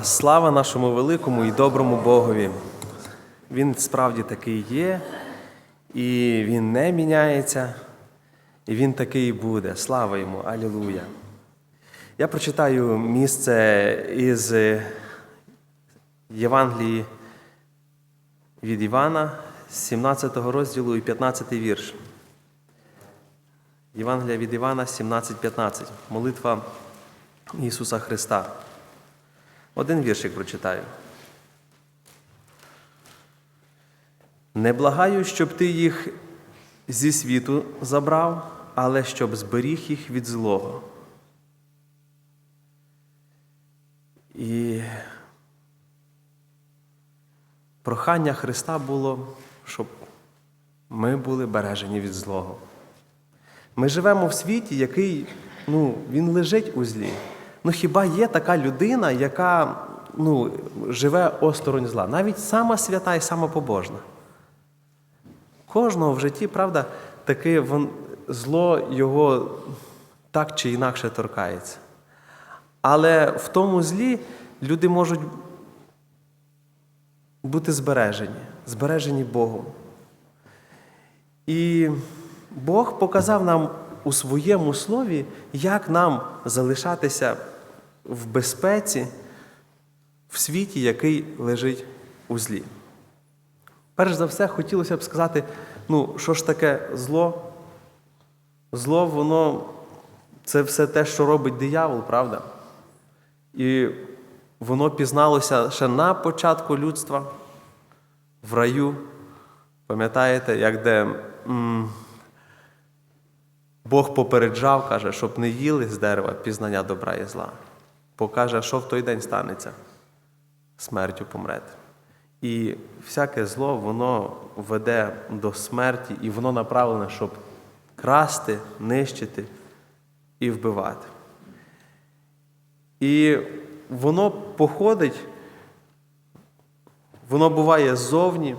Слава нашому великому і доброму Богові. Він справді такий є, і він не міняється, і він такий і буде. Слава йому! Алілуя! Я прочитаю місце із Євангелії від Івана, 17 розділу і 15 вірш. Євангелія від Івана 17.15. Молитва Ісуса Христа. Один віршик прочитаю. Не благаю, щоб ти їх зі світу забрав, але щоб зберіг їх від злого. І прохання Христа було, щоб ми були бережені від злого. Ми живемо в світі, який ну, він лежить у злі. Ну хіба є така людина, яка ну, живе осторонь зла? Навіть сама свята і сама побожна. Кожного в житті, правда, таке вон, зло його так чи інакше торкається. Але в тому злі люди можуть бути збережені, збережені Богом. І Бог показав нам у своєму слові, як нам залишатися в безпеці в світі, який лежить у злі. Перш за все, хотілося б сказати, ну, що ж таке зло? Зло, воно це все те, що робить диявол, правда? І воно пізналося ще на початку людства в раю. Пам'ятаєте, як де м, Бог попереджав, каже, щоб не їли з дерева пізнання добра і зла. Покаже, що в той день станеться. Смертю помрете. І всяке зло, воно веде до смерті, і воно направлене, щоб красти, нищити і вбивати. І воно походить, воно буває ззовні,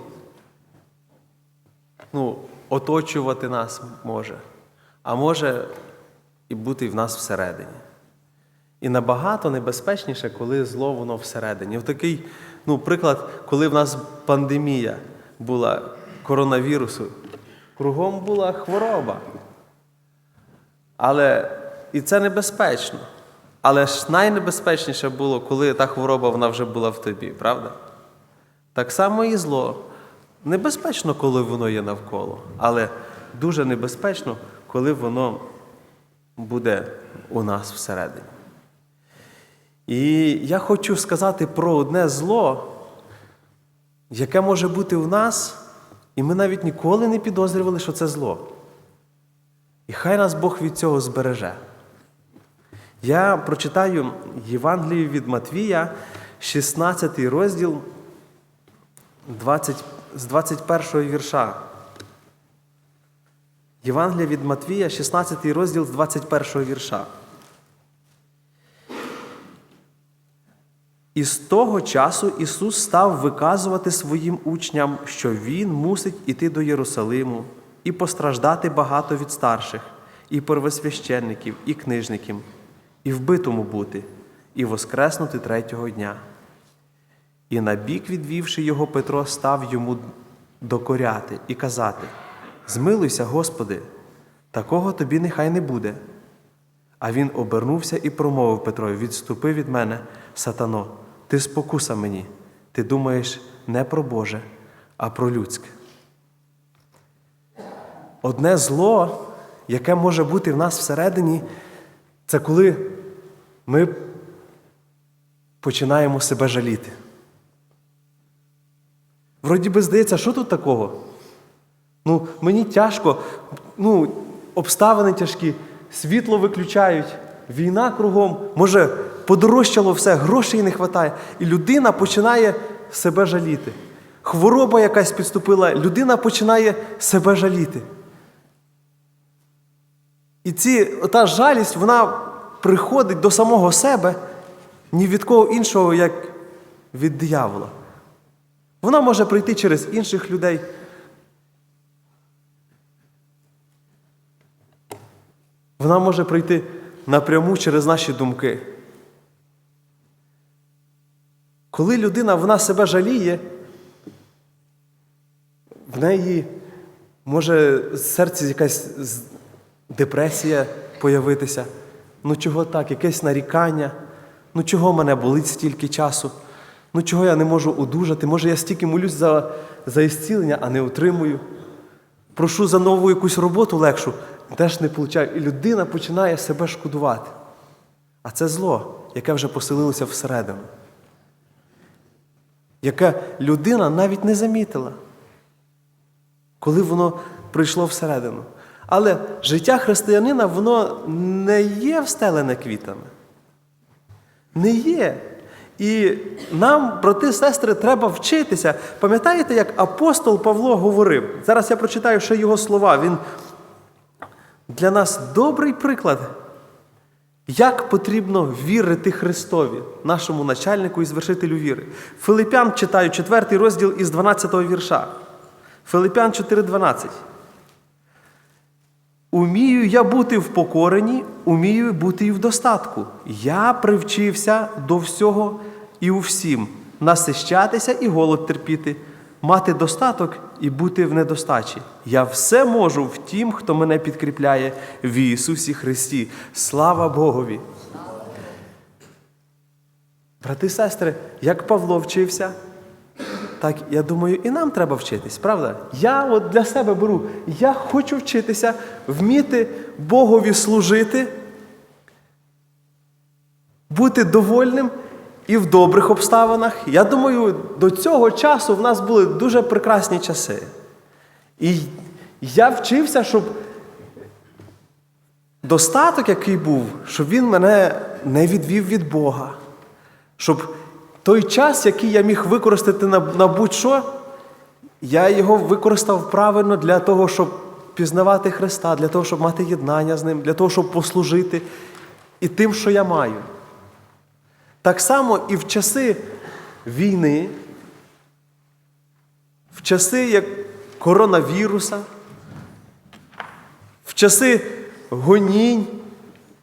ну, оточувати нас може, а може і бути в нас всередині. І набагато небезпечніше, коли зло воно всередині. В такий ну, приклад, коли в нас пандемія була коронавірусу, кругом була хвороба. Але і це небезпечно. Але ж найнебезпечніше було, коли та хвороба вона вже була в тобі, правда? Так само і зло. Небезпечно, коли воно є навколо, але дуже небезпечно, коли воно буде у нас всередині. І я хочу сказати про одне зло, яке може бути в нас, і ми навіть ніколи не підозрювали, що це зло. І хай нас Бог від цього збереже. Я прочитаю Євангелію від Матвія, 16 розділ 20, з 21 вірша. Євангелія від Матвія, 16 розділ з 21 вірша. І з того часу Ісус став виказувати своїм учням, що Він мусить іти до Єрусалиму і постраждати багато від старших, і первосвященників, і книжників, і вбитому бути, і воскреснути третього дня. І набік, відвівши його, Петро став йому докоряти і казати: Змилуйся, Господи, такого тобі нехай не буде. А він обернувся і промовив Петрові: Відступи від мене, сатано, ти спокуса мені, ти думаєш не про Боже, а про людське. Одне зло, яке може бути в нас всередині, це коли ми починаємо себе жаліти. Вроді би здається, що тут такого? Ну, мені тяжко, ну, обставини тяжкі, світло виключають, війна кругом, може, подорожчало все, грошей не вистачає. І людина починає себе жаліти. Хвороба якась підступила, людина починає себе жаліти. І ці, та жалість, вона приходить до самого себе ні від кого іншого, як від диявола. Вона може прийти через інших людей. Вона може прийти напряму через наші думки. Коли людина вона себе жаліє, в неї може в серці якась депресія появитися. Ну чого так, якесь нарікання? Ну чого мене болить стільки часу? Ну чого я не можу одужати? Може, я стільки молюсь за, за ісцілення, а не отримую. Прошу за нову якусь роботу легшу, теж не получаю. І людина починає себе шкодувати. А це зло, яке вже поселилося всередину. Яке людина навіть не замітила, коли воно прийшло всередину. Але життя християнина, воно не є встелене квітами. Не є. І нам, брати сестри, треба вчитися. Пам'ятаєте, як апостол Павло говорив? Зараз я прочитаю ще його слова. Він для нас добрий приклад, як потрібно вірити Христові, нашому начальнику і звершителю віри. Филипян читаю 4 розділ із 12 вірша. Филипян 4,12. Умію я бути в покоренні, умію бути і в достатку. Я привчився до всього і у всім, насищатися і голод терпіти, мати достаток і бути в недостачі. Я все можу в тім, хто мене підкріпляє в Ісусі Христі. Слава Богові! Брати і сестри, як Павло вчився, так, я думаю, і нам треба вчитись, правда? Я от для себе беру, я хочу вчитися, вміти Богові служити, бути довольним і в добрих обставинах. Я думаю, до цього часу в нас були дуже прекрасні часи. І я вчився, щоб достаток, який був, щоб він мене не відвів від Бога. Щоб той час, який я міг використати на, на будь-що, я його використав правильно для того, щоб пізнавати Христа, для того, щоб мати єднання з Ним, для того, щоб послужити і тим, що я маю. Так само і в часи війни, в часи як коронавіруса, в часи гонінь,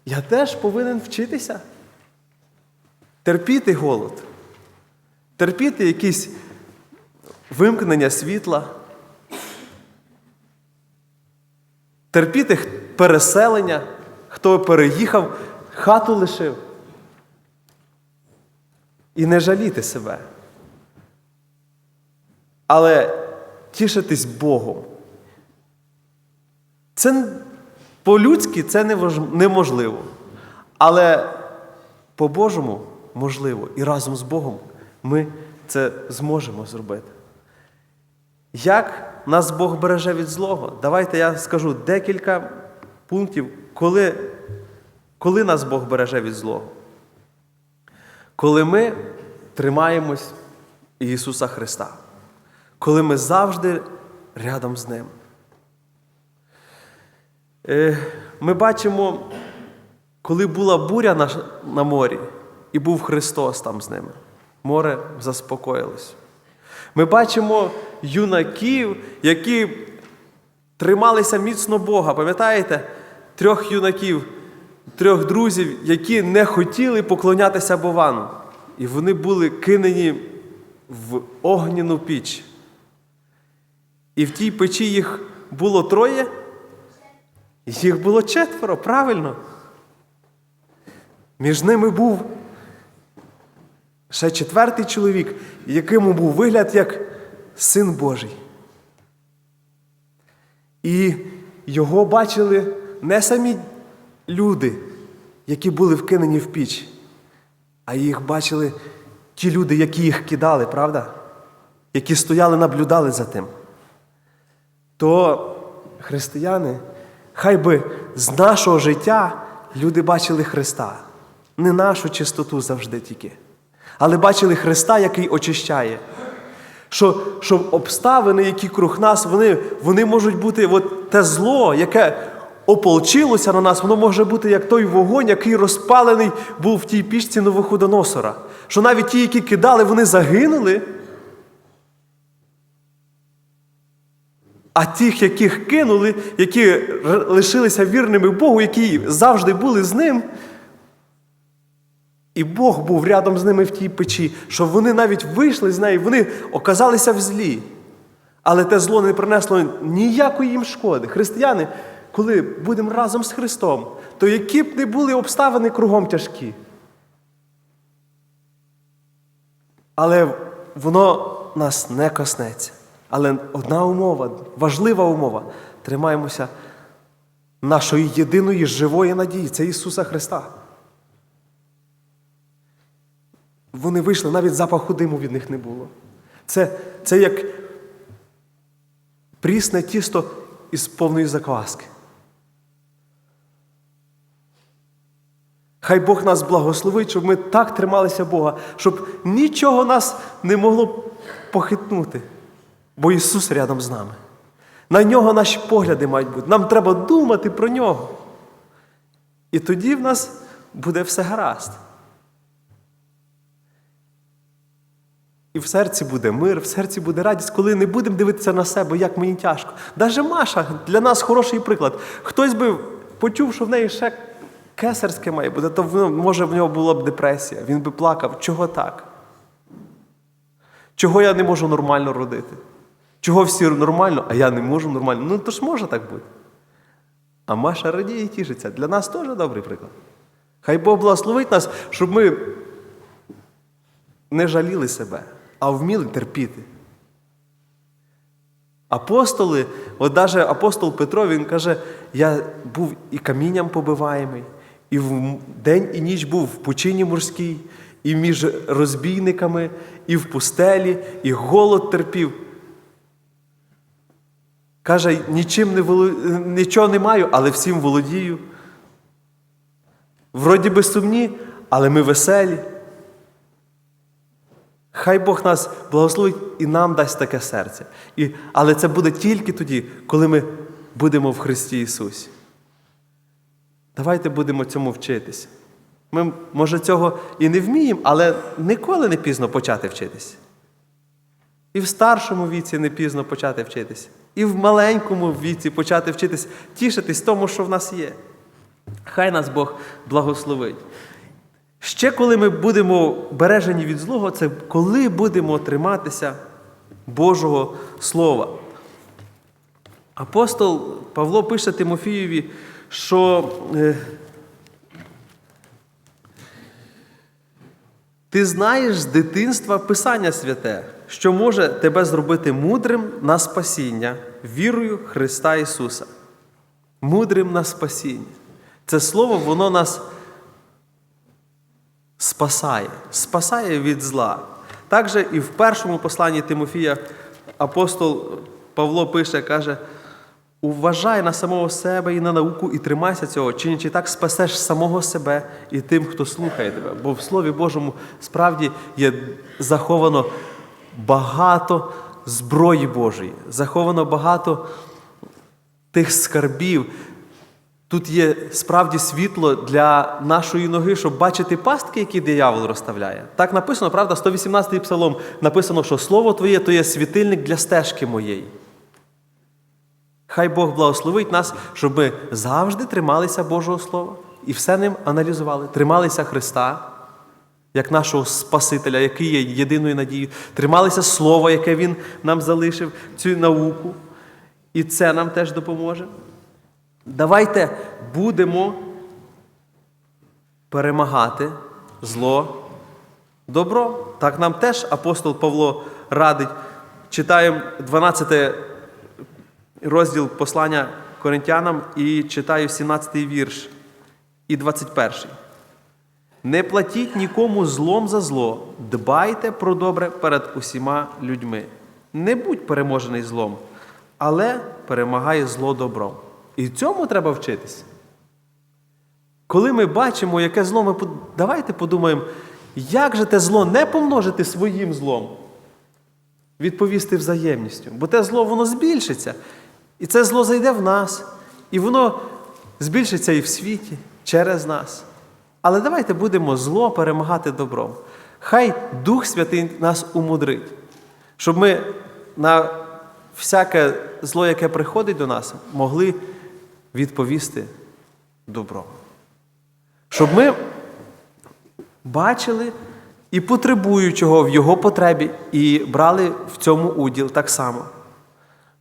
я теж повинен вчитися. Терпіти голод, терпіти якісь вимкнення світла, терпіти переселення, хто переїхав, хату лишив. І не жаліти себе. Але тішитись Богом. Це по-людськи це неможливо. Але по-божому можливо. І разом з Богом ми це зможемо зробити. Як нас Бог береже від злого? Давайте я скажу декілька пунктів, коли, коли нас Бог береже від злого. Коли ми тримаємось Ісуса Христа, коли ми завжди рядом з Ним. Е, Ми бачимо, коли була буря на, на морі, і був Христос там з ними, море заспокоїлось. Ми бачимо юнаків, які трималися міцно Бога. Пам'ятаєте? Трьох юнаків, трьох друзів, які не хотіли поклонятися Бовану. І вони були кинені в огняну піч. І в тій печі їх було троє, їх було четверо, правильно. Між ними був ще четвертий чоловік, якому був вигляд як син Божий. І його бачили не самі люди, які були вкинені в піч, а їх бачили ті люди, які їх кидали, правда? Які стояли, наблюдали за тим. То християни, хай би з нашого життя люди бачили Христа. Не нашу чистоту завжди тільки, але бачили Христа, який очищає. Що, що обставини, які круг нас, вони, вони можуть бути от те зло, яке ополчилося на нас, воно може бути як той вогонь, який розпалений був в тій пічці Новоходоносора. Що навіть ті, які кидали, вони загинули. А тих, яких кинули, які лишилися вірними Богу, які завжди були з ним, І Бог був рядом з ними в тій печі, що вони навіть вийшли з неї, вони оказалися в злі. Але те зло не принесло ніякої їм шкоди. Християни, коли будемо разом з Христом, то які б не були обставини кругом тяжкі. Але воно нас не коснеться. Але одна умова, важлива умова. Тримаємося нашої єдиної живої надії це Ісуса Христа. Вони вийшли, навіть запаху диму від них не було. Це, це як прісне тісто із повної закваски. Хай Бог нас благословить, щоб ми так трималися Бога, щоб нічого нас не могло похитнути, бо Ісус рядом з нами. На нього наші погляди мають бути. Нам треба думати про нього. І тоді в нас буде все гаразд. І в серці буде мир, в серці буде радість, коли не будемо дивитися на себе, як мені тяжко. Даже Маша для нас хороший приклад. Хтось би почув, що в неї ще кесарське має бути, то може в нього була б депресія. Він би плакав. Чого так? Чого я не можу нормально родити? Чого всі нормально, а я не можу нормально? Ну то ж може так бути. А Маша радіє і тішиться. Для нас теж добрий приклад. Хай Бог благословить нас, щоб ми не жаліли себе, а вміли терпіти. Апостоли, от навіть апостол Петро, він каже, я був і камінням побиваємий, і в день і ніч був в пучині морській, і між розбійниками, і в пустелі, і голод терпів. Каже, нічим не воло... нічого не маю, але всім володію. Вроді би сумні, але ми веселі. Хай Бог нас благословить і нам дасть таке серце. І, але це буде тільки тоді, коли ми будемо в Христі Ісусі. Давайте будемо цьому вчитися. Ми, може, цього і не вміємо, але ніколи не пізно почати вчитися. І в старшому віці не пізно почати вчитися, і в маленькому віці почати вчитись, тішитись тому, що в нас є. Хай нас Бог благословить. Ще коли ми будемо бережені від злого, це коли будемо триматися Божого Слова. Апостол Павло пише Тимофієві, що е, ти знаєш з дитинства Писання святе, що може тебе зробити мудрим на спасіння вірою Христа Ісуса. Мудрим на спасіння. Це слово, воно нас спасає, спасає від зла. Також і в першому посланні Тимофія апостол Павло пише, каже: уважай на самого себе і на науку, і тримайся цього, чинячи так спасеш самого себе і тим, хто слухає тебе. Бо в Слові Божому справді є заховано багато зброї Божої, заховано багато тих скарбів. Тут є справді світло для нашої ноги, щоб бачити пастки, які диявол розставляє. Так написано, правда, 118-й псалом написано, що Слово Твоє то є світильник для стежки моєї. Хай Бог благословить нас, щоб ми завжди трималися Божого Слова і все ним аналізували, трималися Христа, як нашого Спасителя, який є єдиною надією, трималися Слова, яке Він нам залишив, цю науку. І це нам теж допоможе. Давайте будемо перемагати зло добро. Так нам теж апостол Павло радить. Читаємо 12 розділ послання Коринтянам і читаю 17 й вірш і 21. Не платіть нікому злом за зло, дбайте про добре перед усіма людьми. Не будь переможений злом, але перемагай зло добром. І цьому треба вчитись. Коли ми бачимо, яке зло, ми давайте подумаємо, як же те зло не помножити своїм злом, відповісти взаємністю. Бо те зло воно збільшиться. І це зло зайде в нас. І воно збільшиться і в світі через нас. Але давайте будемо зло перемагати добром. Хай Дух Святий нас умудрить, щоб ми на всяке зло, яке приходить до нас, могли відповісти добром. Щоб ми бачили і потребуючого в його потребі, і брали в цьому уділ так само.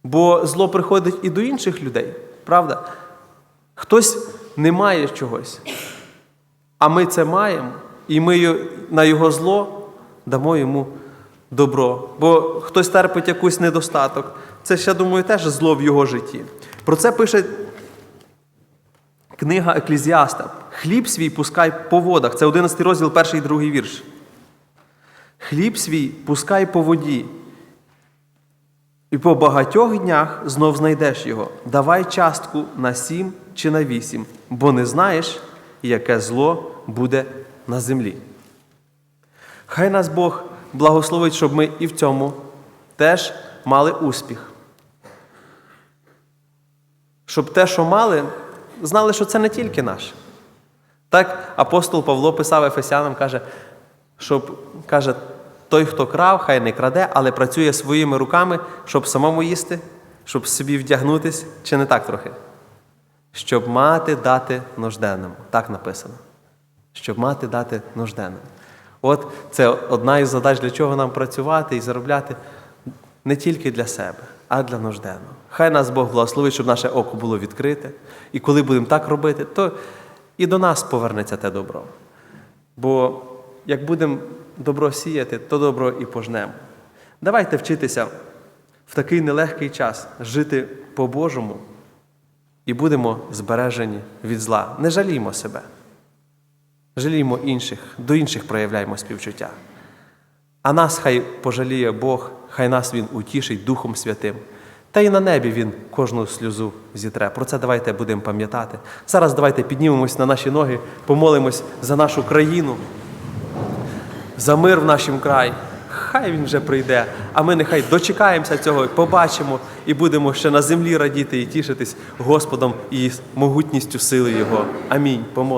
Бо зло приходить і до інших людей, правда? Хтось не має чогось, а ми це маємо, і ми на його зло дамо йому добро. Бо хтось терпить якийсь недостаток. Це я думаю, теж зло в його житті. Про це пише книга Еклізіаста. Хліб свій пускай по водах. Це 11 розділ, перший і другий вірш. Хліб свій пускай по воді, і по багатьох днях знов знайдеш його. Давай частку на сім чи на вісім, бо не знаєш, яке зло буде на землі. Хай нас Бог благословить, щоб ми і в цьому теж мали успіх. Щоб те, що мали, знали, що це не тільки наше. Так апостол Павло писав Ефесянам, каже, щоб каже, той, хто крав, хай не краде, але працює своїми руками, щоб самому їсти, щоб собі вдягнутись, чи не так трохи? Щоб мати дати нужденному. Так написано. Щоб мати дати нужденному. От це одна із задач, для чого нам працювати і заробляти не тільки для себе, а для нужденного. Хай нас Бог благословить, щоб наше око було відкрите. І коли будемо так робити, то і до нас повернеться те добро. Бо як будемо добро сіяти, то добро і пожнемо. Давайте вчитися в такий нелегкий час жити по-божому і будемо збережені від зла. Не жаліймо себе. Жаліймо інших, до інших проявляємо співчуття. А нас хай пожаліє Бог, хай нас Він утішить Духом Святим. Та й на небі Він кожну сльозу зітре. Про це давайте будемо пам'ятати. Зараз давайте піднімемось на наші ноги, помолимось за нашу країну, за мир в нашому краї. Хай він вже прийде, а ми нехай дочекаємося цього, побачимо і будемо ще на землі радіти і тішитись Господом і могутністю сили Його. Амінь. Помолимось.